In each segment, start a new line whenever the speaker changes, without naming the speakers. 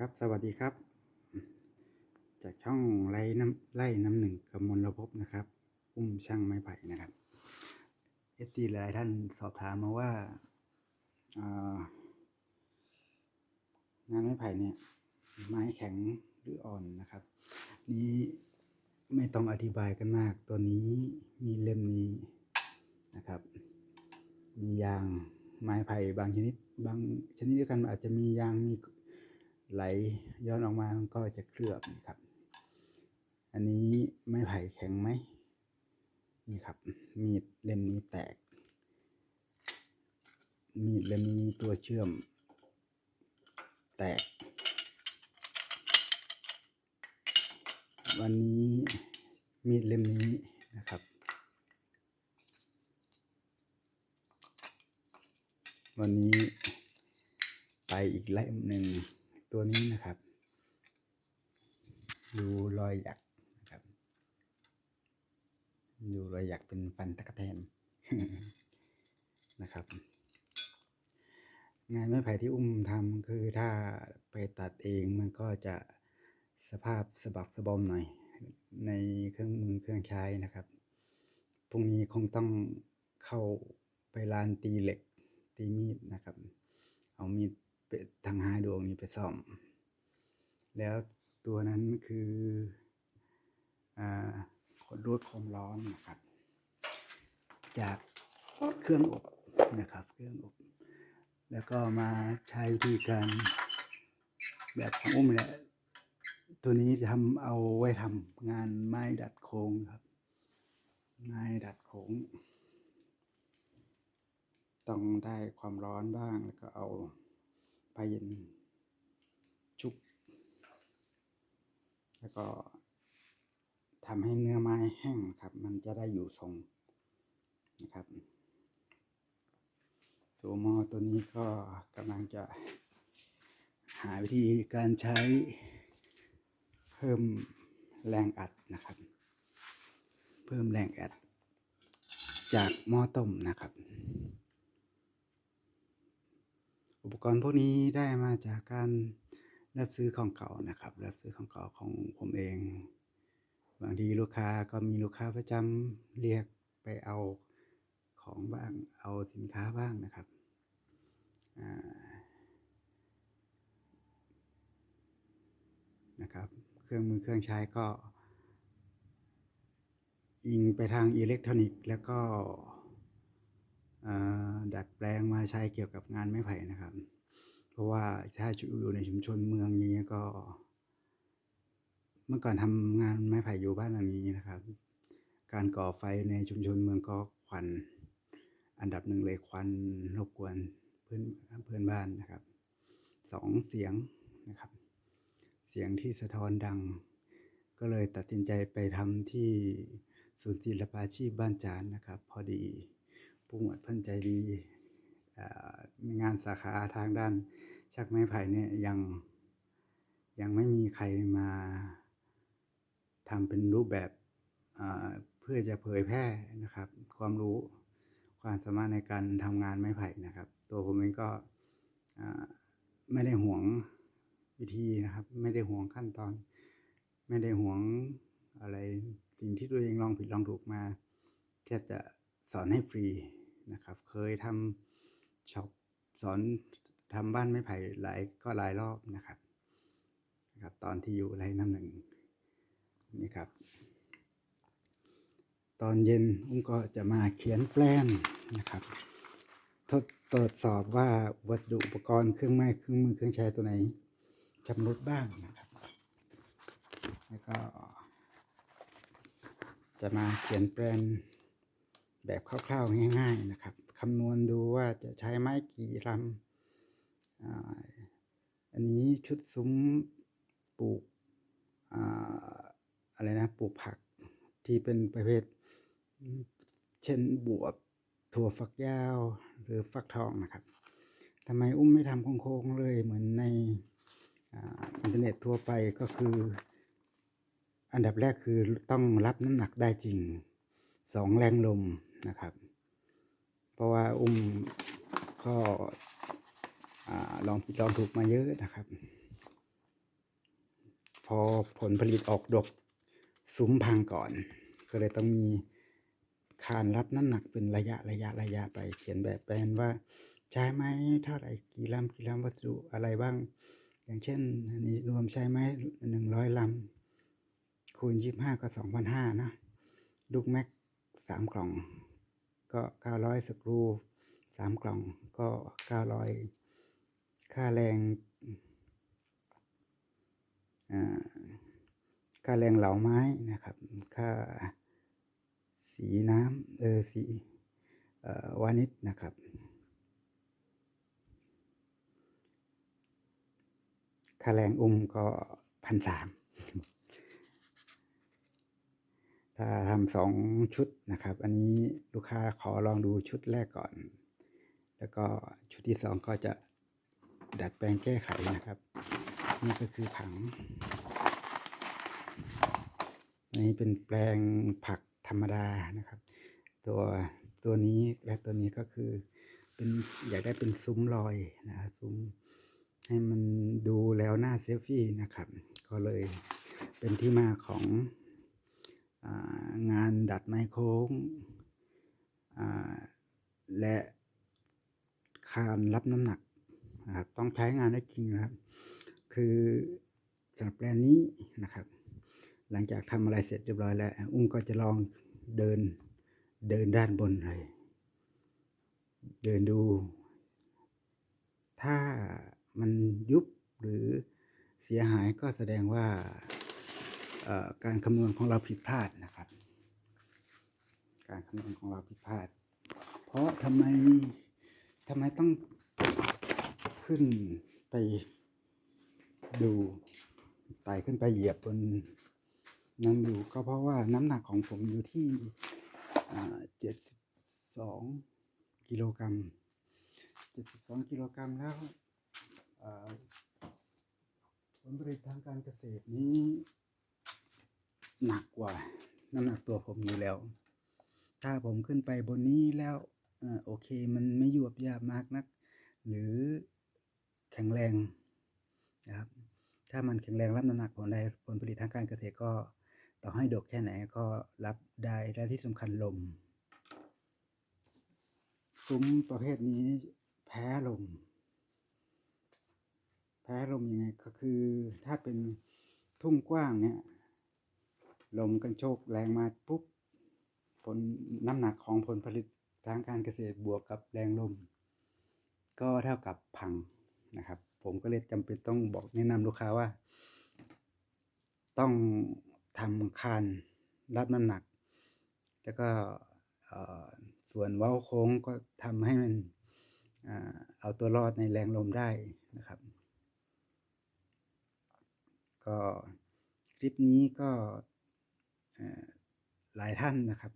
ครับสวัสดีครับ จากช่องไล่น้ำไล่น้ำหนึ่งกำมลระพบนะครับ อุ้มช่างไม้ไผ่นะครับเอฟซีหลายท่านสอบถามมาว่าางานไม้ไผ่เนี่ย ไม้แข็งหรืออ่อนนะครับ นี้ไม่ต้องอธิบายกันมาก ตัวนี้มีเล่มนี้นะครับ มียางไม้ไผ่บางชนิด บางชนิดด้วยกันอาจจะมียางมี ไหลย้อนออกมามันก็จะเคลือบนะครับ อันนี้ไม้ไผ่แข็งไหมนี่ครับ มีดเล่มนี้แตก มีดเล่มนี้ตัวเชื่อม แตก วันนี้มีดเล่มนี้นะครับ วันนี้ไปอีกเล่มหนึ่ง ตัวนี้นะครับ ดูรอยหยักนะครับ ดูรอยหยักเป็นฟันตะกะแตนนะครับ งานไม้ไผ่ที่อุ้มทำคือถ้าไปตัดเองมันก็จะสภาพสะบักสะบอมหน่อย ในเครื่องมือเครื่องใช้นะครับพรุ่งนี้คงต้องเข้าไปลานตีเหล็กตีมีดนะครับ เอามีด ไปทางห้าดวงนี้ไปซ่อม แล้วตัวนั้นคืออ่าขดลวดความร้อนนะครับ จากเครื่องอบนะครับ เครื่องอบ แล้วก็มาใช้วิธีการแบบของอุ้มแหละตัวนี้ทำเอาไว้ทำงานไม้ดัดโค้งครับ ไม้ดัดโค้ง ต้องได้ความร้อนบ้างแล้วก็เอา ไปเย็น ชุบ แล้วก็ทำให้เนื้อไม้แห้งครับ มันจะได้อยู่ทรงนะครับ ตัวหมอตัวนี้ก็กำลังจะหาวิธีการใช้เพิ่มแรงอัดนะครับ เพิ่มแรงอัดจากหม้อต้มนะครับ อุปกรณ์พวกนี้ได้มาจากการรับซื้อของเก่านะครับ รับซื้อของเก่าของผมเอง บางทีลูกค้าก็มีลูกค้าประจำเรียกไปเอาของบ้าง เอาสินค้าบ้างนะครับนะครับ เครื่องมือเครื่องใช้ก็ อิงไปทางอิเล็กทรอนิกส์แล้วก็ ดัดแปลงมาใช้เกี่ยวกับงานไม้ไผ่นะครับ เพราะว่าถ้าอยู่ในชุมชนเมืองอย่างนี้ยก็ เมื่อก่อนทำงานไม้ไผ่อยู่บ้านหลังนี้นะครับ การก่อไฟในชุมชนเมืองก็ควัน อันดับหนึ่งเลยควันรบกวนเพื่อนเพื่อนบ้านนะครับสองเสียงนะครับ เสียงที่สะท้อนดัง ก็เลยตัดสินใจไปทำที่ศูนย์ศิลปาชีพบ้านจานนะครับ พอดี ผู้หมวดเพิ่นใจดีงานสาขาทางด้านชักไม้ไผ่เนี่ยยังยังไม่มีใครมาทำเป็นรูปแบบเพื่อจะเผยแพร่นะครับ ความรู้ความสามารถในการทำงานไม้ไผ่นะครับ ตัวผมเองก็ไม่ได้ห่วงวิธีนะครับ ไม่ได้ห่วงขั้นตอน ไม่ได้ห่วงอะไรสิ่งที่ตัวเองลองผิดลองถูกมาแทบจะสอนให้ฟรี นะครับ เคยทำช็อปสอนทำบ้านไม้ไผ่หลายก็หลายรอบนะครับนะครับ ตอนที่อยู่ไรน้ำหนึ่งนี่ครับ ตอนเย็นอุ้มก็จะมาเขียนแปลนนะครับ ทดตรวจสอบว่าวัสดุอุปกรณ์เครื่องไม้เครื่องมือเครื่องใช้ตัวไหนชำรุดบ้างนะครับ แล้วก็จะมาเขียนแปลน แบบคร่าวๆง่าย ๆนะครับคำนวณดูว่าจะใช้ไม้กี่ลำอ,อันนี้ชุดซุ้มปลูกออะไรนะปลูกผักที่เป็นประเภท เช่นบวบถั่วฝักยาวหรือฟักทองนะครับทำไมอุ้มไม่ทำโค้งๆเลยเหมือนในออินเทอร์เน็ตทั่วไปก็คือ อันดับแรกคือต้องรับน้ำหนักได้จริงสองแรงลม นะครับ เพราะว่าอุ้มก็ลองผิดลองถูกมาเยอะนะครับ พอผลผลิตออกดกซุ้มพังก่อน ก็เลยต้องมีคานรับน้ำหนักเป็นระยะระยะระยะไปเขียนแบบแปลนว่าใช้ไม้เท่าไหร่กี่ลำกี่ลำวัสดุอะไรบ้าง อย่างเช่นอันนี้รวมใช้ไม้หนึ่งร้อยลำคูณยี่ห้าก็สองพันห้านะลูกแม็กสามกล่อง ก็เก้าร้อยสกรูสามกล่องก็เก้าร้อยค่าแรงค่าแรงเหลาไม้นะครับ ค่าสีน้ำเออสีวานิชนะครับ ค่าแรงอุ้มก็พันสาม ถ้าทำสองชุดนะครับ อันนี้ลูกค้าขอลองดูชุดแรกก่อน แล้วก็ชุดที่สองก็จะดัดแปลงแก้ไขนะครับ นี่ก็คือผังอันนี้เป็นแปลงผักธรรมดานะครับ ตัวตัวนี้และตัวนี้ก็คือเป็นอยากได้เป็นซุ้มลอยนะซุ้มให้มันดูแล้วหน้าเซลฟี่นะครับ ก็เลยเป็นที่มาของ ดัดไม้โค้ง และคานรับน้ำหนักนะครับต้องใช้งานได้จริงนะครับ คือสำหรับแปลนนี้นะครับ หลังจากทำอะไรเสร็จเรียบร้อยแล้ว อุ้มก็จะลองเดินเดินด้านบนเลยเดินดู ถ้ามันยุบหรือเสียหายก็แสดงว่าการคำนวณของเราผิดพลาดนะครับ การคำนวณของเราผิดพลาด เพราะทำไมทำไมต้องขึ้นไปดูไต่ขึ้นไปเหยียบบนนั้นอยู่ก็เพราะว่าน้ำหนักของผมอยู่ที่เจ็ดสิบสองกิโลกรัมเจ็ดสิบสองกิโลกรัมแล้วผลผลิตทางการเกษตรนี้ หนักกว่าน้ำหนักตัวผมอยู่แล้ว ถ้าผมขึ้นไปบนนี้แล้วอโอเคมันไม่ยวบยาบมากนัก หรือแข็งแรงนะครับถ้ามันแข็งแรงรับน้ำหนักผลได้ผลผลิตทางการเกษตรก็ต่อให้ดกแค่ไหนก็รับได้และที่สำคัญลมซุ้มประเภทนี้แพ้ลม แพ้ลมยังไงก็คือถ้าเป็นทุ่งกว้างเนี่ย ลมกันโชกแรงมาปุ๊บ ผลน้ำหนักของผลผลิตทางการเกษตรบวกกับแรงลม ก็เท่ากับพังนะครับ ผมก็เลยจำเป็นต้องบอกแนะนำลูกค้าว่า ต้องทำคานรับน้ำหนัก แล้วก็ส่วนเว้าโค้งก็ทำให้มันเอาตัวรอดในแรงลมได้นะครับ ก็คลิปนี้ก็หลายท่านนะครับ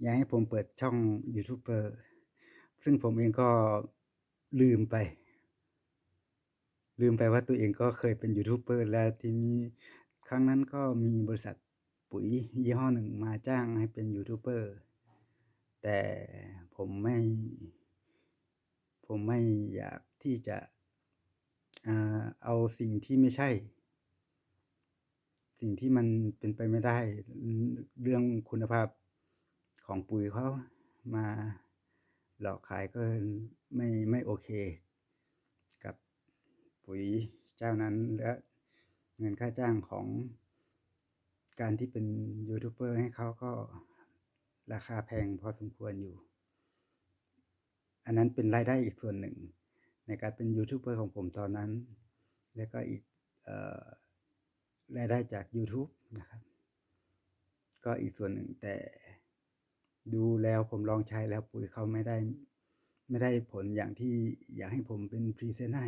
อยากให้ผมเปิดช่องยูทูบเบอร์ซึ่งผมเองก็ลืมไป ลืมไปว่าตัวเองก็เคยเป็นยูทูบเบอร์แล้วทีนี้ครั้งนั้นก็มีบริษัทปุ๋ยยี่ห้อหนึ่งมาจ้างให้เป็นยูทูบเบอร์แต่ผมไม่ ผมไม่อยากที่จะเอาสิ่งที่ไม่ใช่ สิ่งที่มันเป็นไปไม่ได้ เรื่องคุณภาพ ของปุ๋ยเขามาหลอกขายก็ไม่ไม่โอเค กับปุ๋ยเจ้านั้นและเงินค่าจ้างของการที่เป็นยูทูบเบอร์ให้เขาก็ราคาแพงพอสมควรอยู่ อันนั้นเป็นรายได้อีกส่วนหนึ่ง ในการเป็นยูทูบเบอร์ของผมตอนนั้น แล้วก็อีกรายได้จาก YouTube นะครับ ก็อีกส่วนหนึ่งแต่ ดูแล้วผมลองใช้แล้วปุ๋ยเขาไม่ได้ ไม่ได้ผลอย่างที่อยากให้ผมเป็นพรีเซนต์ให้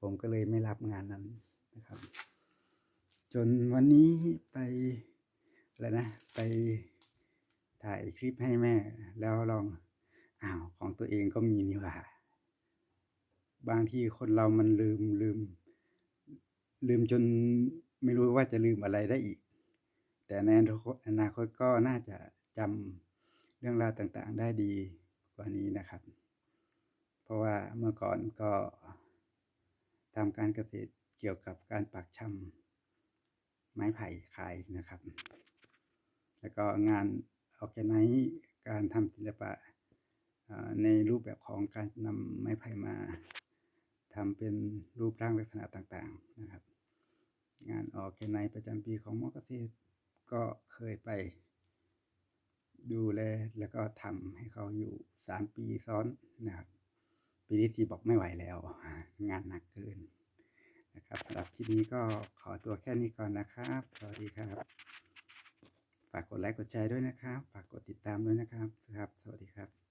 ผมก็เลยไม่รับงานนั้นนะครับ จนวันนี้ไปอะไรนะ ไปถ่ายคลิปให้แม่ แล้วลองอ้าวของตัวเองก็มีนี่หว่า บางทีคนเรามันลืมลืม ลืมจนไม่รู้ว่าจะลืมอะไรได้อีก แต่ในอนาคตก็น่าจะ จำเรื่องราวต่างๆได้ดีกว่านี้นะครับ เพราะว่าเมื่อก่อนก็ทำการเกษตรเกี่ยวกับการปักชไม้ไผ่ขายนะครับ แล้วก็งานออแกไนการทำศิลปะในรูปแบบของการนำไม้ไผ่มาทำเป็นรูปร่างลักษณะต่างๆนะครับ งานออแกไนประจำปีของมอเกษตรก็เคยไป ดูแลแล้วก็ทำให้เขาอยู่สามปีซ้อนนะครับปีที่สี่บอกไม่ไหวแล้ว งานหนักเกินนะครับสำหรับคลิปนี้ก็ขอตัวแค่นี้ก่อนนะครับสวัสดีครับ ฝากกดไลค์กดแชร์ด้วยนะครับ ฝากกดติดตามด้วยนะครับครับ สวัสดีครับ